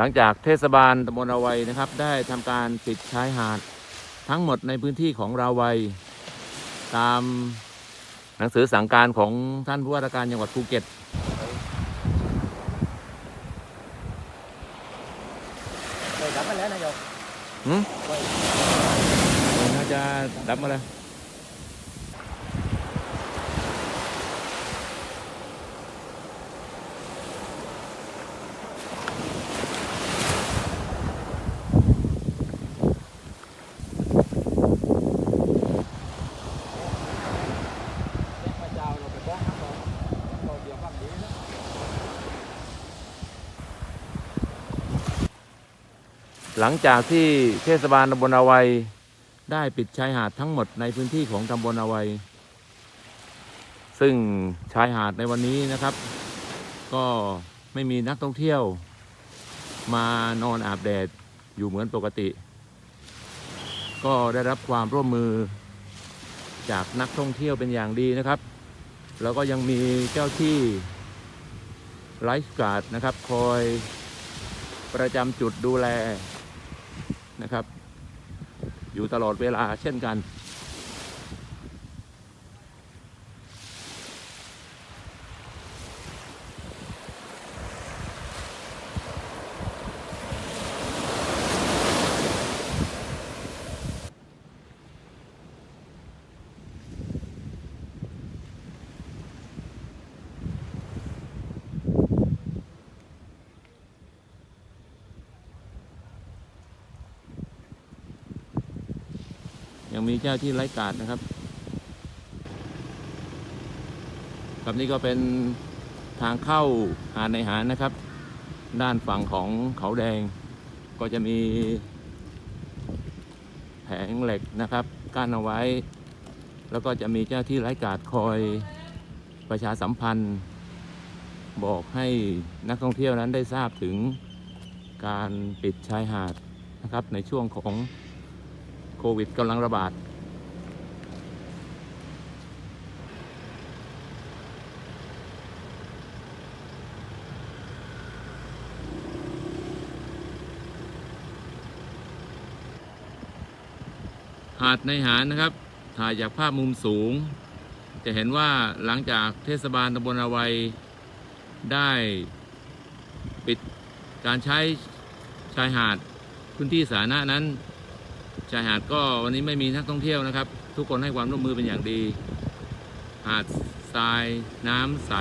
หลังจากเทศบาลตำบลราวัยนะครับ ได้ทำการปิดชายหาดทั้งหมดในพื้นที่ของราวัย ตามหนังสือสั่งการของท่านผู้ว่าราชการจังหวัดภูเก็ตไปดับมาแล้วนายกหืมไปน่าจะดับมาเลย หลังจากที่เทศบาลตำบลราวัย ได้ปิดชายหาดทั้งหมดในพื้นที่ของตำบลอาวัย ซึ่งชายหาดในวันนี้นะครับ ก็ไม่มีนักท่องเที่ยว มานอนอาบแดดอยู่เหมือนปกติ ก็ได้รับความร่วมมือจากนักท่องเที่ยวเป็นอย่างดีนะครับ แล้วก็ยังมีเจ้าที่ไลฟ์การ์ดนะครับ คอยประจำจุดดูแล นะครับ อยู่ตลอดเวลาเช่นกัน ยังมีเจ้าที่ไร้กาดนะครับครับนี่ก็เป็นทางเข้าหาดในหารนะครับ ด้านฝั่งของเขาแดง ก็จะมี แผงเหล็กนะครับกั้นเอาไว้ แล้วก็จะมีเจ้าที่ไร้กาดคอยประชาสัมพันธ์ บอกให้นักท่องเที่ยวนั้นได้ทราบถึงการปิดชายหาดนะครับในช่วงของ โควิดกำลังระบาด หาดในหารนะครับ ถ่ายจากภาพมุมสูง จะเห็นว่าหลังจากเทศบาลตำบลอาวัยได้ปิดการใช้ชายหาดพื้นที่สาธารณะนั้น ชายหาดก็วันนี้ไม่มีนักท่องเที่ยวนะครับ ทุกคนให้ความร่วมมือเป็นอย่างดี หาดทรายน้ำใส